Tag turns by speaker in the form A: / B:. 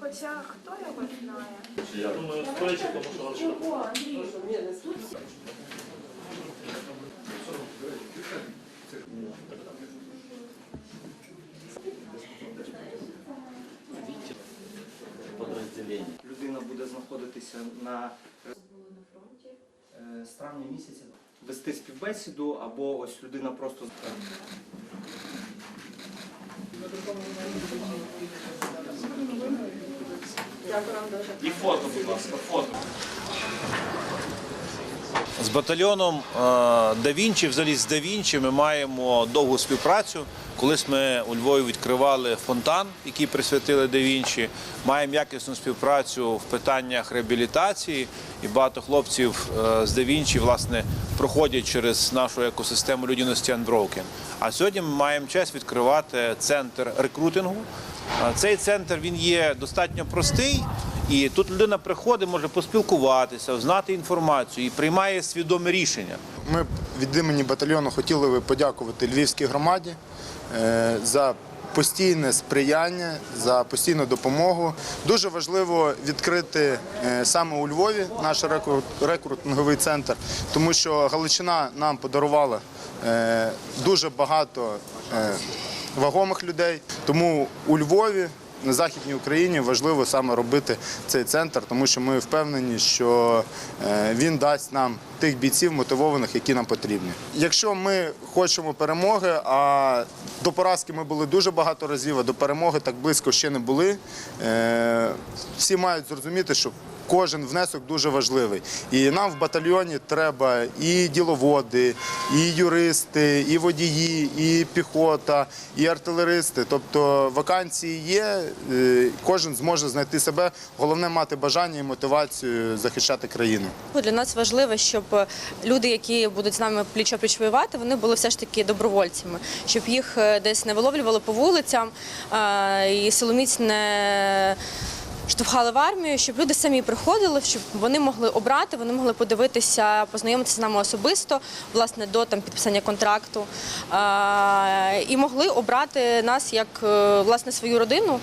A: Хоча хто його знає?
B: Я думаю, стоячи, тому що подразделение.
C: Людина буде знаходитися на фронті з травня місяця вести співбесіду, або ось людина просто
B: І фото, будь ласка, фото.
D: З батальйоном е, Да Вінчі, взагалі з Да Вінчі, ми маємо довгу співпрацю. Колись ми у Львові відкривали фонтан, який присвятили Да Вінчі. Маємо якісну співпрацю в питаннях реабілітації, і багато хлопців е, з Да Вінчі власне проходять через нашу екосистему людяності Unbroken. А сьогодні ми маємо честь відкривати центр рекрутингу. Е, Цей центр він є достатньо простий. І тут людина приходить, може поспілкуватися, знати інформацію і приймає свідоме рішення.
E: Ми від імені батальйону хотіли би подякувати Львівській громаді е, за постійне сприяння, за постійну допомогу. Дуже важливо відкрити е, саме у Львові наш рекрутинговий центр, тому що Галичина нам подарувала е, дуже багато вагомих людей. Тому у Львові. На західній Україні важливо саме робити цей центр, тому що ми впевнені, що е, він дасть нам тих бійців мотивованих, які нам потрібні. Якщо ми хочемо перемоги, а до поразки ми були дуже багато разів, а до перемоги так близько ще не були. е, Всі мають зрозуміти, що кожен внесок дуже важливий. І нам в батальйоні треба і діловоди, і юристи, і водії, і піхота, і артилеристи. Тобто вакансії є, кожен зможе знайти себе. Головне мати бажання і мотивацію захищати країну.
F: Для нас важливо, щоб люди, які будуть з нами пліч-опліч воювати, вони були все ж таки добровольцями, щоб їх е, десь не виловлювали по вулицям е, і силоміць не штовхали в армію, щоб люди самі приходили, щоб вони могли обрати, вони могли подивитися, познайомитися з нами особисто, власне, до там підписання контракту, е, і могли обрати нас як е, власне свою родину.